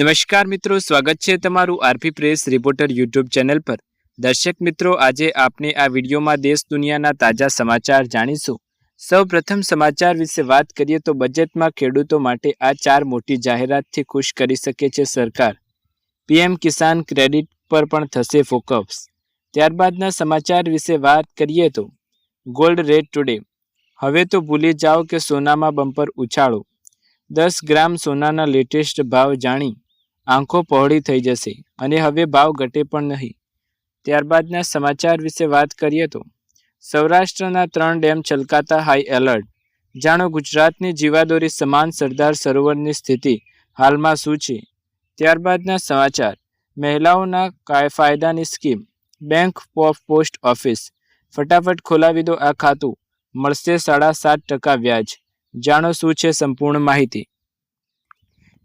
નમસ્કાર મિત્રો, સ્વાગત છે તમારું RP press reporter YouTube channel પર. દર્શક મિત્રો, આજે આપને આ વિડીયોમાં દેશ દુનિયાના તાજા સમાચાર જાણીશું. સૌ સમાચાર વિશે વાત કરીએ તો બજેટમાં ખેડૂતો માટે આ ચાર મોટી જાહેરાતથી ખુશ કરી શકે છે સરકાર. પીએમ કિસાન ક્રેડિટ પર પણ થશે ફોકસ. ત્યારબાદના સમાચાર વિશે વાત કરીએ તો, ગોલ્ડ રેટ ટુડે. હવે તો ભૂલી જાઓ કે સોનામાં બમ્પર ઉછાળો. દસ ગ્રામ સોનાના લેટેસ્ટ ભાવ જાણી. આંખો પહોળી થઈ જશે અને હવે ભાવ ઘટે પણ નહીં. ત્યારબાદના સમાચાર વિશે વાત કરીએ તો, સૌરાષ્ટ્રના ત્રણ ડેમ છલકાતા હાઈ એલર્ટ જાણો ગુજરાતની જીવાદોરી સમાન સરદાર સરોવરની સ્થિતિ હાલમાં શું છે? ત્યારબાદના સમાચાર, મહિલાઓના ફાયદાની scheme bank of post office ફટાફટ ખોલાવી દો આ ખાતું, મળશે સાડા સાત ટકા વ્યાજ. જાણો શું છે સંપૂર્ણ માહિતી?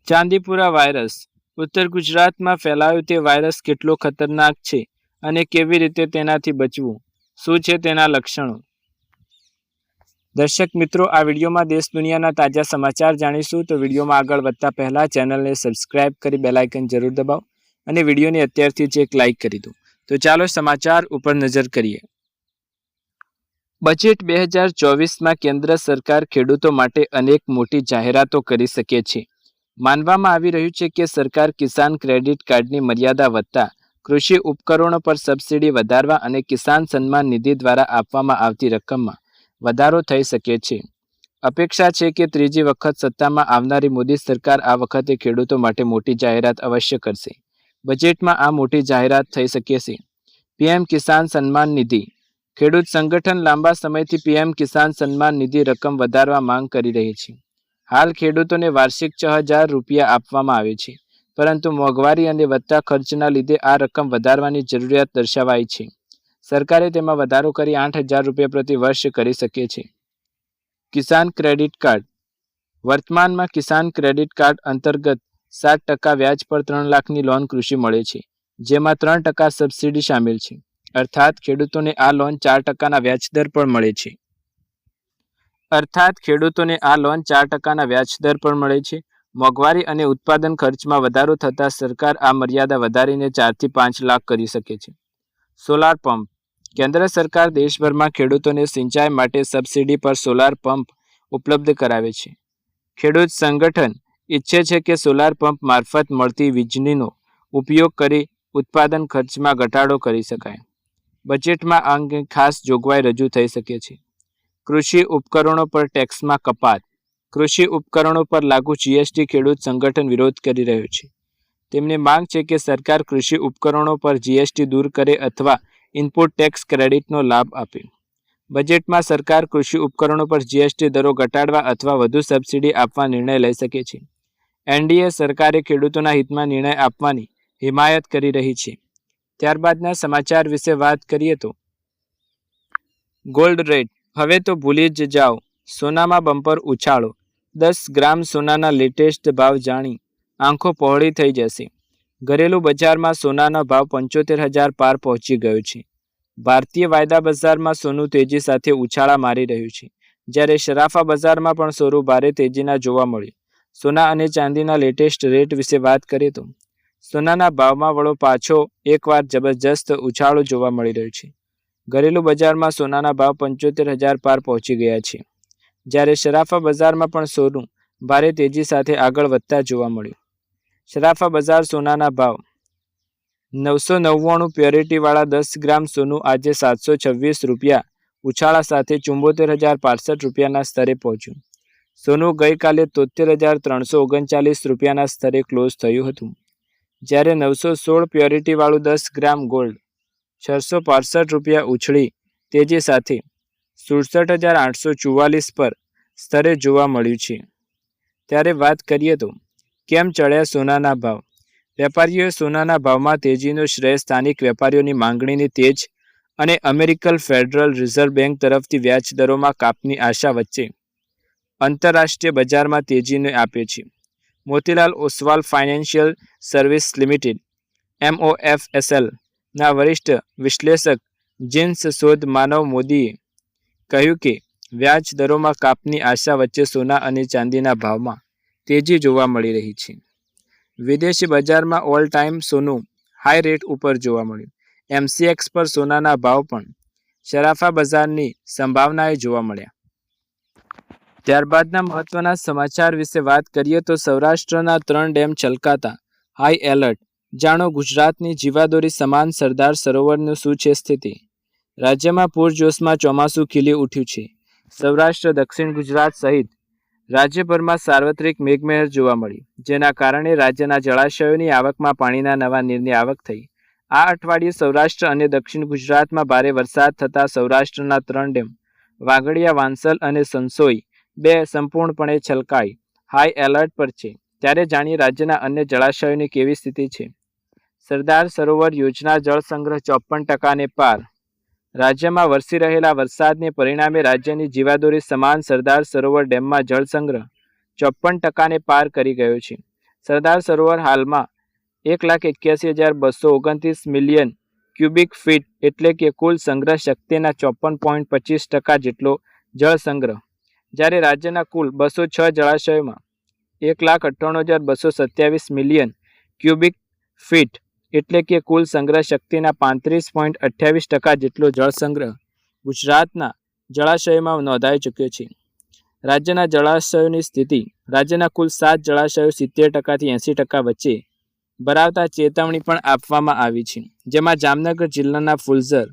ચાંદીપુરા વાયરસ. ઉત્તર ગુજરાતમાં ફેલાયો તે વાયરસ કેટલો ખતરનાક છે અને કેવી રીતે તેનાથી બચવું? શું છે તેના લક્ષણો? દર્શક મિત્રો, આ વિડીયોમાં દેશ દુનિયાના તાજા સમાચાર જાણીશું. તો વિડીયોમાં આગળ વધતા પહેલાં ચેનલને સબસ્ક્રાઇબ કરી બેલાઇકન જરૂર દબાવો અને વિડીયોને અત્યારથી જ એક લાઇક કરી દો. તો ચાલો સમાચાર ઉપર નજર કરીએ. બજેટ બે હજાર ચોવીસમાં કેન્દ્ર સરકાર ખેડૂતો માટે અનેક મોટી જાહેરાતો કરી શકે છે. માનવામાં આવી રહ્યું છે કે સરકાર કિસાન ક્રેડિટ કાર્ડની મર્યાદા વધતા કૃષિ ઉપકરણો પર સબસિડી વધારવા અને કિસાન સન્માન નિધિ દ્વારા આપવામાં આવતી રકમમાં વધારો થઈ શકે છે. અપેક્ષા છે કે ત્રીજી વખત સત્તામાં આવનારી મોદી સરકાર આ વખતે ખેડૂતો માટે મોટી જાહેરાત અવશ્ય કરશે. બજેટમાં આ મોટી જાહેરાત થઈ શકે છે. પીએમ કિસાન સન્માન નિધિ. ખેડૂત સંગઠન લાંબા સમયથી પીએમ કિસાન સન્માન નિધિ રકમ વધારવા માંગ કરી રહી છે. હાલ ખેડૂતોને વાર્ષિક છ હજાર રૂપિયા આપવામાં આવે છે. પરંતુ મોંઘવારી અને વધતા ખર્ચના લીધે આ રકમ વધારવાની જરૂરિયાત દર્શાવાઈ છે. સરકારે તેમાં વધારો કરી આઠ હજાર રૂપિયા પ્રતિ વર્ષ કરી શકે છે. Kisan credit card. વર્તમાનમાં કિસાન ક્રેડિટ કાર્ડ અંતર્ગત સાત ટકા વ્યાજ પર ત્રણ લાખની લોન કૃષિ મળે છે, જેમાં ત્રણ ટકા સબસિડી સામેલ છે. અર્થાત ખેડૂતોને આ લોન ચાર ટકાના વ્યાજ દર પર મળે છે. અર્થાત ખેડૂતોને આ લોન ચાર ટકાના વ્યાજદર પર મળે છે. મોંઘવારી અને ઉત્પાદન ખર્ચમાં વધારો થતાં સરકાર આ મર્યાદા વધારીને ચારથી પાંચ લાખ કરી શકે છે. Solar pump. કેન્દ્ર સરકાર દેશભરમાં ખેડૂતોને સિંચાઈ માટે સબસિડી પર સોલાર પંપ ઉપલબ્ધ કરાવે છે. ખેડૂત સંગઠન ઈચ્છે છે કે સોલાર પંપ મારફત મળતી વીજળીનો ઉપયોગ કરી ઉત્પાદન ખર્ચમાં ઘટાડો કરી શકાય. બજેટમાં આ અંગે ખાસ જોગવાઈ રજૂ થઈ શકે છે. કૃષિ ઉપકરણો પર ટેક્સમાં કપાત. કૃષિ ઉપકરણો પર લાગુ જીએસટી ખેડૂત સંગઠન વિરોધ કરી રહ્યું છે. તેમની માંગ છે કે સરકાર કૃષિ ઉપકરણો પર જીએસટી દૂર કરે અથવા ઇનપુટ ટેક્સ ક્રેડિટનો લાભ આપે. બજેટમાં સરકાર કૃષિ ઉપકરણો પર જીએસટી દરો ઘટાડવા અથવા વધુ સબસિડી આપવા નિર્ણય લઈ શકે છે. એનડીએ સરકારે ખેડૂતોના હિતમાં નિર્ણય આપવાની હિમાયત કરી રહી છે. ત્યારબાદના સમાચાર વિશે વાત કરીએ તો. ગોલ્ડ રેટ હવે તો ભૂલી જ જાઓ. સોનામાં બમ્પર ઉછાળો. દસ ગ્રામ સોનાના લેટેસ્ટ ભાવ જાણી. આંખો પહોળી થઈ જશે. ઘરેલું બજારમાં સોનાનો ભાવ પંચોતેર હજાર પાર પહોંચી ગયો છે. ભારતીય વાયદા બજારમાં સોનું તેજી સાથે ઉછાળા મારી રહ્યું છે. જ્યારે શરાફા બજારમાં પણ સોનું ભારે તેજીના જોવા મળ્યું. સોના અને ચાંદીના લેટેસ્ટ રેટ વિશે વાત કરીએ તો, સોનાના ભાવમાં વળો પાછો એકવાર જબરજસ્ત ઉછાળો જોવા મળી રહ્યો છે. ઘરેલું બજારમાં સોનાના ભાવ પંચોતેર હજાર પાર પહોંચી ગયા છે. જ્યારે શરાફા બજારમાં પણ સોનું ભારે તેજી સાથે આગળ વધતા જોવા મળ્યું. શરાફા બજાર સોનાના ભાવ નવસો નવ્વાણું પ્યોરિટીવાળા દસ ગ્રામ સોનું આજે સાતસો છવ્વીસ રૂપિયા, ઉછાળા સાથે ચુંબોતેર હજાર પાસઠ રૂપિયાના સ્તરે પહોંચ્યું. સોનું ગઈકાલે તોતેર હજાર ત્રણસો ઓગણચાલીસ રૂપિયાના સ્તરે ક્લોઝ થયું હતું. જ્યારે નવસો સોળ પ્યોરિટીવાળું દસ ગ્રામ ગોલ્ડ છસો પાસઠ રૂપિયા ઉછળી તેજી સાથે સુડસઠ હજાર આઠસો ચુવાલીસ પર સ્તરે જોવા મળ્યું છે. ત્યારે વાત કરીએ તો, કેમ ચડ્યા સોનાના ભાવ? વેપારીઓએ સોનાના ભાવમાં તેજીનો શ્રેય સ્થાનિક વેપારીઓની માંગણીની તેજ અને અમેરિકન ફેડરલ રિઝર્વ બેંક તરફથી વ્યાજ દરોમાં કાપની આશા વચ્ચે આંતરરાષ્ટ્રીય બજારમાં તેજીને આપે છે. Motilal Oswal financial service limited, MOFSL ના વરિષ્ઠ વિશ્લેષક જીન્સ શોધ માનવ મોદીએ કહ્યું કે, વ્યાજ દરોમાં કાપની આશા વચ્ચે સોના અને ચાંદીના ભાવમાં તેજી જોવા મળી રહી છે. વિદેશી બજારમાં ઓલ ટાઈમ સોનું હાઈ રેટ ઉપર જોવા મળ્યું. એમસીએક્સ પર સોનાના ભાવ પણ શરાફા બજારની સંભાવનાએ જોવા મળ્યા. ત્યારબાદના મહત્વના સમાચાર વિશે વાત કરીએ તો સૌરાષ્ટ્રના ત્રણ ડેમ છલકાતા. હાઈ એલર્ટ જાણો ગુજરાતની જીવાદોરી સમાન સરદાર સરોવરનું શું છે સ્થિતિ? રાજ્યમાં પૂરજોશમાં ચોમાસું ખીલી ઉઠ્યું છે. સૌરાષ્ટ્ર, દક્ષિણ ગુજરાત સહિત રાજ્યભરમાં સાર્વત્રિક મેઘમહેર જોવા મળી, જેના કારણે રાજ્યના જળાશયોની આવકમાં પાણીના નવા નીરની આવક થઈ. આ અઠવાડિયે સૌરાષ્ટ્ર અને દક્ષિણ ગુજરાતમાં ભારે વરસાદ થતાં સૌરાષ્ટ્રના ત્રણ ડેમ વાગડિયા વાંસલ અને સંસોઈ બે સંપૂર્ણપણે છલકાઈ. હાઈ એલર્ટ પર છે. ત્યારે જાણીએ રાજ્યના અન્ય જળાશયોની કેવી સ્થિતિ છે. સરદાર સરોવર યોજના જળ સંગ્રહ ચોપન ટકાને પાર. રાજ્યમાં વરસી રહેલા વરસાદને પરિણામે રાજ્યની જીવાદોરી સમાન સરદાર સરોવર ડેમમાં જળ સંગ્રહ ચોપન ટકાને પાર કરી ગયો છે. સરદાર સરોવર હાલમાં એક લાખ એક્યાસી હજાર બસો ઓગણત્રીસ મિલિયન ક્યુબિક ફીટ એટલે કે કુલ સંગ્રહ શક્તિના ચોપન પોઈન્ટ પચીસ ટકા જેટલો જળ સંગ્રહ. જ્યારે રાજ્યના કુલ બસો છ જળાશયોમાં એક લાખ અઠ્ઠાણું હજાર બસો સત્યાવીસ મિલિયન ક્યુબિક ફીટ એટલે કે કુલ સંગ્રહ શક્તિના પાંત્રીસ પોઈન્ટ અઠ્યાવીસ ટકા જેટલો જળ સંગ્રહ ગુજરાતના જળાશયોમાં નોંધાઈ ચૂક્યો છે. રાજ્યના જળાશયોની સ્થિતિ, રાજ્યના કુલ સાત જળાશયો સિત્તેર ટકાથી એંસી ટકા વચ્ચે ભરાવતા ચેતવણી પણ આપવામાં આવી છે, જેમાં જામનગર જિલ્લાના ફુલઝર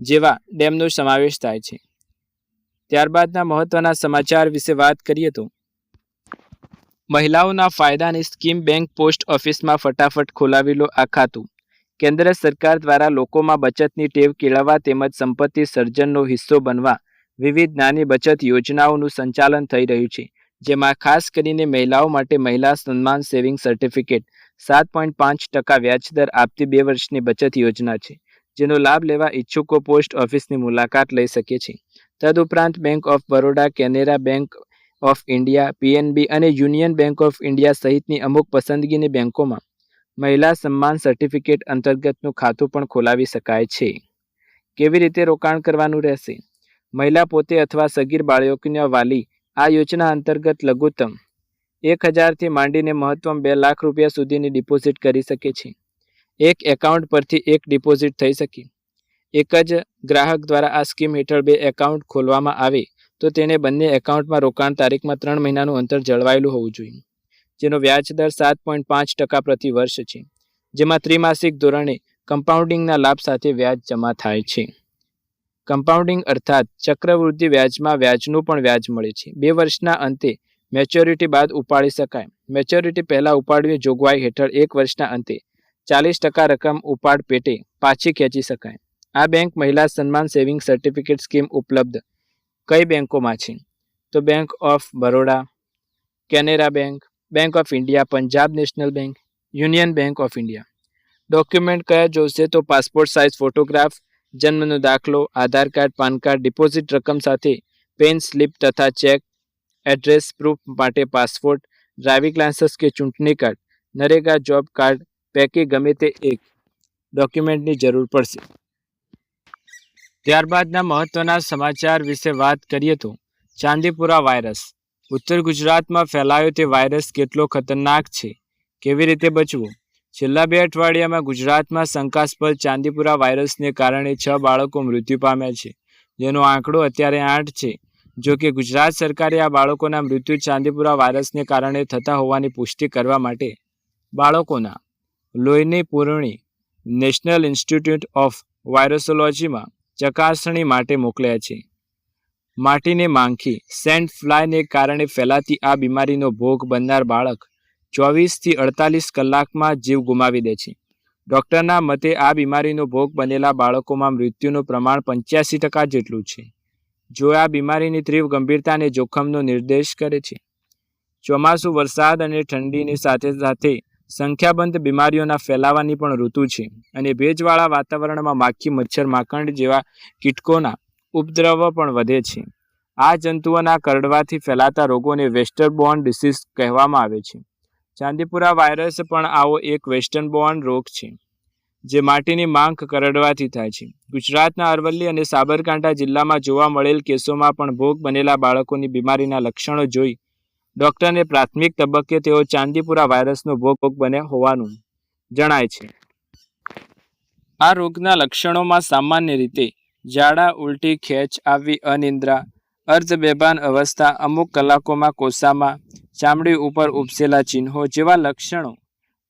જેવા ડેમનો સમાવેશ થાય છે. ત્યારબાદના મહત્ત્વના સમાચાર વિશે વાત કરીએ તો મહિલાઓના ફાયદાની સ્કીમ બેંક પોસ્ટ ઓફિસમાં ફટાફટ ખોલાવી લો આ ખાતું કેન્દ્ર સરકાર દ્વારા લોકોમાં બચતની ટેવ કેળવવા તેમજ સંપત્તિ સર્જનનો હિસ્સો બનવા વિવિધ નાની બચત યોજનાઓનું સંચાલન થઈ રહ્યું છે, જેમાં ખાસ કરીને મહિલાઓ માટે મહિલા સન્માન સેવિંગ સર્ટિફિકેટ, સાત પોઈન્ટ પાંચ ટકા વ્યાજદર આપતી બે વર્ષની બચત યોજના છે, જેનો લાભ લેવા ઈચ્છુકો પોસ્ટ ઓફિસની મુલાકાત લઈ શકે છે. તદુપરાંત bank of Baroda, Canara bank of India PNB અને યુનિયન બેંક ઓફ ઇન્ડિયા સહિતની અમુક પસંદગીની બેંકોમાં મહિલા સન્માન સર્ટિફિકેટ અંતર્ગતનું ખાતું પણ ખોલાવી શકાય છે. કેવી રીતે રોકાણ કરવાનું રહેશે? મહિલા પોતે અથવા સગીર બાળકોના વાલી આ યોજના અંતર્ગત લઘુત્તમ એક હજારથી માંડીને મહત્તમ બે લાખ રૂપિયા સુધીની ડિપોઝિટ કરી શકે છે. એક એકાઉન્ટ પરથી એક ડિપોઝિટ થઈ શકે. એક જ ગ્રાહક દ્વારા આ સ્કીમ હેઠળ બે એકાઉન્ટ ખોલવામાં આવે તો તેને બંને એકાઉન્ટમાં રોકાણ તારીખમાં ત્રણ મહિનાનું અંતર જળવાયેલું હોવું જોઈએ. જેનો વ્યાજ દર સાત પોઈન્ટ પાંચ ટકા પ્રતિ વર્ષ છે, જેમાં ત્રિમાસિક ધોરણે કમ્પાઉન્ડિંગના લાભ સાથે વ્યાજ જમા થાય છે. કમ્પાઉન્ડિંગ અર્થાત ચક્રવૃદ્ધિ વ્યાજમાં વ્યાજનું પણ વ્યાજ મળે છે. બે વર્ષના અંતે મેચ્યોરિટી બાદ ઉપાડી શકાય. મેચ્યોરિટી પહેલાં ઉપાડવી જોગવાઈ હેઠળ એક વર્ષના અંતે ચાલીસ ટકા રકમ ઉપાડ પેટે પાછી ખેંચી શકાય. આ બેંક મહિલા સન્માન સેવિંગ સર્ટિફિકેટ સ્કીમ ઉપલબ્ધ કઈ બેંકોમાં છે? તો bank of Baroda Canara bank bank of India Punjab national bank union bank of India document કયા જોશે? તો પાસપોર્ટ સાઇઝ ફોટોગ્રાફ જન્મનો દાખલો, Aadhaar card, PAN card deposit રકમ સાથે પેન સ્લિપ તથા ચેક એડ્રેસ પ્રૂફ માટે પાસપોર્ટ ડ્રાઇવિંગ લાયસન્સ કે ચૂંટણી કાર્ડ, નરેગા જોબ કાર્ડ પૈકી ગમે તે એક. ડોક્યુમેન્ટની જરૂર પડશે. ત્યારબાદના મહત્વના સમાચાર વિશે વાત કરીએ તો ચાંદીપુરા વાયરસ. ઉત્તર ગુજરાતમાં ફેલાયો તે વાયરસ કેટલો ખતરનાક છે? કેવી રીતે બચવું? છેલ્લા બે અઠવાડિયામાં ગુજરાતમાં શંકાસ્પદ ચાંદીપુરા વાયરસને કારણે છ બાળકો મૃત્યુ પામ્યા છે, જેનો આંકડો અત્યારે આઠ છે. જો કે ગુજરાત સરકારે આ બાળકોના મૃત્યુ ચાંદીપુરા વાયરસને કારણે થતા હોવાની પુષ્ટિ કરવા માટે બાળકોના લોહીની પૂરણી નેશનલ ઇન્સ્ટિટ્યૂટ ઓફ વાયરોસોલોજીમાં ચકાસણી માટે મોકલ્યા છે. માટીને માંખી, સેન્ટ ફ્લાયને કારણે ફેલાતી આ બીમારીનો ભોગ બનનાર બાળક ચોવીસથી અડતાલીસ કલાકમાં જીવ ગુમાવી દે છે. ડૉક્ટરના મતે આ બીમારીનો ભોગ બનેલા બાળકોમાં મૃત્યુનું પ્રમાણ પંચ્યાસી ટકા જેટલું છે. જો આ બીમારીની તીવ્ર ગંભીરતા અને જોખમનો નિર્દેશ કરે છે. ચોમાસું વરસાદ અને ઠંડીની સાથે સાથે સંખ્યાબંધ બીમારીઓના ફેલાવાની પણ ઋતુ છે અને ભેજવાળા વાતાવરણમાં માખી, મચ્છર માકંડ જેવા કીટકોના ઉપદ્રવ પણ વધે છે. આ જંતુઓના કરડવાથી ફેલાતા રોગોને વેસ્ટર્ન બોર્ન ડિસીઝ કહેવામાં આવે છે. ચાંદીપુરા વાયરસ પણ આવો એક વેસ્ટર્ન બોર્ન રોગ છે, જે માટીની માંખ કરડવાથી થાય છે. ગુજરાતના અરવલ્લી અને સાબરકાંઠા જિલ્લામાં જોવા મળેલ કેસોમાં પણ ભોગ બનેલા બાળકોની બીમારીના લક્ષણો જોઈ ડોક્ટરને પ્રાથમિક તબક્કે તેઓ ચાંદીપુરા વાયરસનો ભોગ બન્યા હોવાનું જણાય છે. આ રોગના લક્ષણોમાં સામાન્ય રીતે ઝાડા, ઉલટી, ખેંચ આવવી અનિદ્રા, અર્ધબેભાન અવસ્થા, અમુક કલાકોમાં કોસામાં ચામડી ઉપર ઉપસેલા ચિહ્નો જેવા લક્ષણો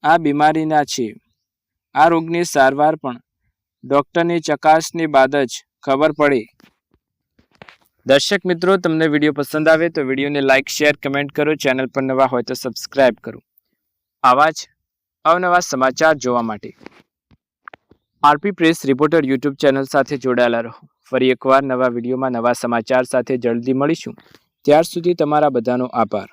આ બીમારીના છે. આ રોગની સારવાર પણ ડૉક્ટરની ચકાસણી બાદ જ ખબર પડે. દર્શક મિત્રો, તમને વીડિયો પસંદ આવે તો વિડીયોને લાઇક શેર કમેન્ટ કરો. ચેનલ પર નવા હોય તો સબસ્ક્રાઇબ કરો. આવા જ અવનવા સમાચાર જોવા માટે RP press reporter YouTube channel સાથે જોડાયેલા રહો. ફરી એકવાર નવા વિડીયોમાં નવા સમાચાર સાથે જલ્દી મળીશું. ત્યાર સુધી તમારા બધાનો આભાર.